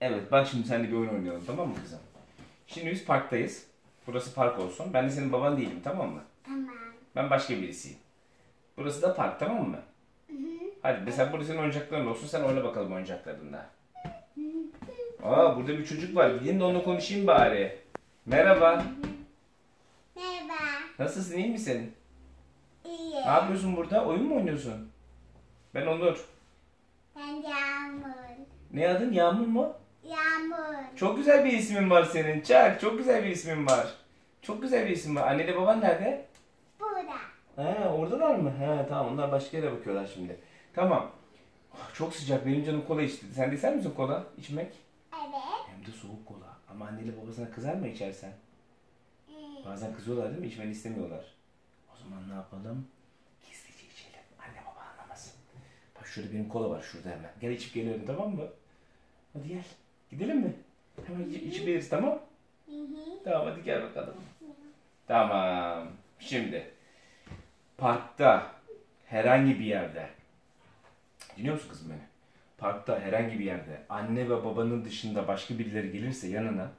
Evet bak şimdi seninle bir oyun oynayalım tamam mı kızım? Şimdi biz parktayız. Burası park olsun. Ben de senin baban değilim tamam mı? Tamam. Ben başka birisiyim. Burası da park tamam mı? Hadi mesela burada senin oyuncakların olsun. Sen oyna bakalım oyuncaklarında. Aa burada bir çocuk var. Gidin de onunla konuşayım bari. Merhaba. Merhaba. Nasılsın iyi misin? İyi. Ne yapıyorsun burada? Oyun mu oynuyorsun? Ben Onur. Ben Yağmur. Ne adın? Yağmur mu? Yağmur. Çok güzel bir ismin var senin. Çak. Çok güzel bir ismin var. Çok güzel bir isim var. Anneyle baban nerede? Burada. Ha oradalar mı? Ha tamam onlar başka yere bakıyorlar şimdi. Tamam. Ah, Çok sıcak. Benim canım kola içti. Sen de ister misin kola içmek? Evet. Hem de soğuk kola. Ama anneyle babasına kızar mı içersen? İyi. Bazen kızıyorlar değil mi? İçmeni istemiyorlar. O zaman ne yapalım? Gizlice içelim. Anne baba anlamasın. Bak şurada benim kola var şurada hemen. Gel içip geliyorum tamam mı? Hadi gel. Gidelim mi? Hemen iç- içip geliriz tamam Hı hı. Tamam hadi gel bakalım. Tamam. Şimdi parkta herhangi bir yerde dinliyor musun kızım beni? Parkta herhangi bir yerde anne ve babanın dışında başka birileri gelirse yanına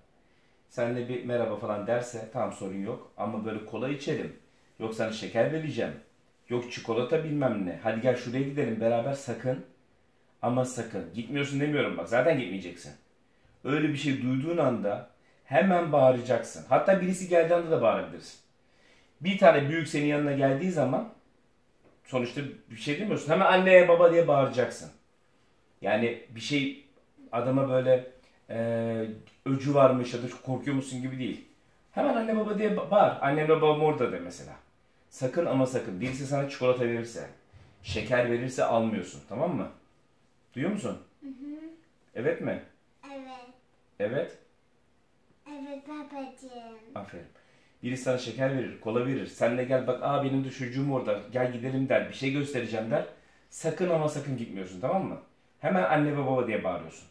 senle bir merhaba falan derse tamam sorun yok ama böyle kola içelim. Yok sana şeker vereceğim. Yok çikolata bilmem ne. Hadi gel şuraya gidelim beraber sakın. Ama sakın. Gitmiyorsun demiyorum bak zaten gitmeyeceksin. Öyle bir şey duyduğun anda hemen bağıracaksın. Hatta birisi geldiği anda da bağırabilirsin. Bir tane büyük senin yanına geldiği zaman sonuçta bir şey demiyorsun. Hemen anneye baba diye bağıracaksın. Yani bir şey adama böyle e, öcü varmış ya da korkuyor musun gibi değil. Hemen anne baba diye ba- bağır. Annem ve babam orada de mesela. Sakın ama sakın. Birisi sana çikolata verirse, şeker verirse almıyorsun. Tamam mı? Duyuyor musun? Evet mi? Evet. Evet. Babacığım. Aferin. Birisi sana şeker verir, kola verir. Sen de gel bak aa benim de çocuğum orada. Gel gidelim der. Bir şey göstereceğim der. Sakın ama sakın gitmiyorsun tamam mı? Hemen anne ve baba diye bağırıyorsun.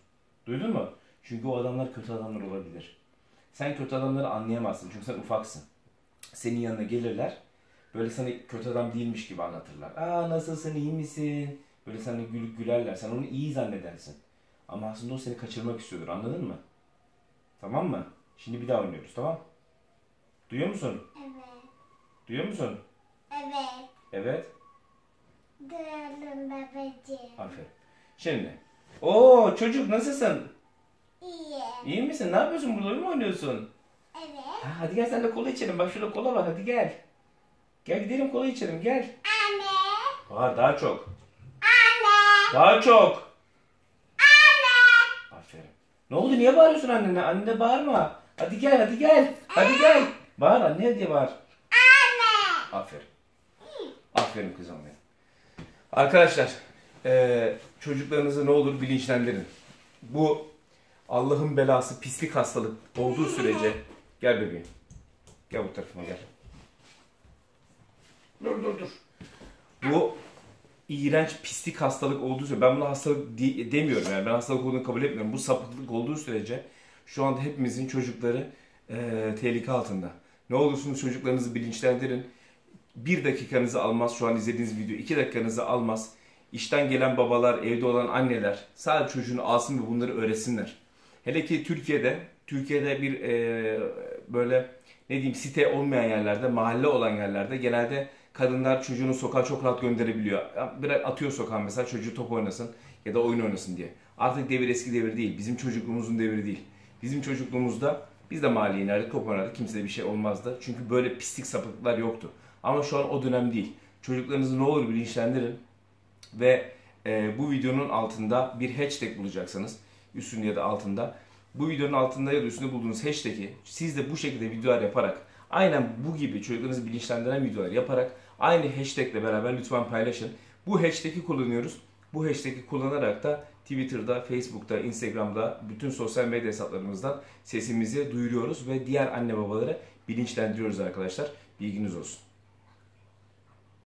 Duydun mu? Çünkü o adamlar kötü adamlar olabilir. Sen kötü adamları anlayamazsın çünkü sen ufaksın. Senin yanına gelirler. Böyle sana kötü adam değilmiş gibi anlatırlar. Aa nasılsın iyi misin? Böyle sana gülüp gülerler. Sen onu iyi zannedersin. Ama aslında o seni kaçırmak istiyordur anladın mı? Tamam mı? Şimdi bir daha oynuyoruz tamam Duyuyor musun? Evet. Duyuyor musun? Evet. Evet. Duyalım babacığım. Aferin. Şimdi. Oo çocuk nasılsın? İyi. İyi misin? Ne yapıyorsun? Burada oyun mu oynuyorsun? Evet. Ha, hadi gel sen de kola içelim. Bak şurada kola var. Hadi gel. Gel gidelim kola içelim. Gel. Anne. Var daha çok. Anne. Daha çok. Ne oldu? Niye bağırıyorsun annene? Annene bağırma. Hadi gel hadi gel. Hadi gel. Bağır anne diye bağır. Anne. Aferin. Aferin kızım benim. Arkadaşlar, eee, çocuklarınızı ne olur bilinçlendirin. Bu Allah'ın belası pislik hastalık olduğu sürece gel bebeğim. Gel bu tarafa gel. Dur dur dur. Bu iğrenç pislik hastalık olduğu sürece ben buna hastalık de- demiyorum yani ben hastalık olduğunu kabul etmiyorum. Bu sapıklık olduğu sürece şu anda hepimizin çocukları eee, tehlike altında. Ne olursunuz çocuklarınızı bilinçlendirin. Bir dakikanızı almaz şu an izlediğiniz video. iki dakikanızı almaz. İşten gelen babalar, evde olan anneler sadece çocuğunu alsın ve bunları öğretsinler. Hele ki Türkiye'de, Türkiye'de bir eee, böyle ne diyeyim site olmayan yerlerde, mahalle olan yerlerde genelde kadınlar çocuğunu sokağa çok rahat gönderebiliyor. Biraz atıyor sokağa mesela çocuğu top oynasın ya da oyun oynasın diye. Artık devir eski devir değil. Bizim çocukluğumuzun devri değil. Bizim çocukluğumuzda biz de mahalleye inerdik, top oynardık. Kimseye bir şey olmazdı. Çünkü böyle pislik sapıklıklar yoktu. Ama şu an o dönem değil. Çocuklarınızı ne olur bilinçlendirin. Ve e, bu videonun altında bir hashtag bulacaksınız. Üstünde ya da altında. Bu videonun altında ya da üstünde bulduğunuz hashtag'i siz de bu şekilde videolar yaparak aynen bu gibi çocuklarınızı bilinçlendiren videolar yaparak aynı hashtagle beraber lütfen paylaşın. Bu hashtag'i kullanıyoruz. Bu hashtag'i kullanarak da Twitter'da, Facebook'ta, Instagram'da bütün sosyal medya hesaplarımızdan sesimizi duyuruyoruz ve diğer anne babaları bilinçlendiriyoruz arkadaşlar. Bilginiz olsun.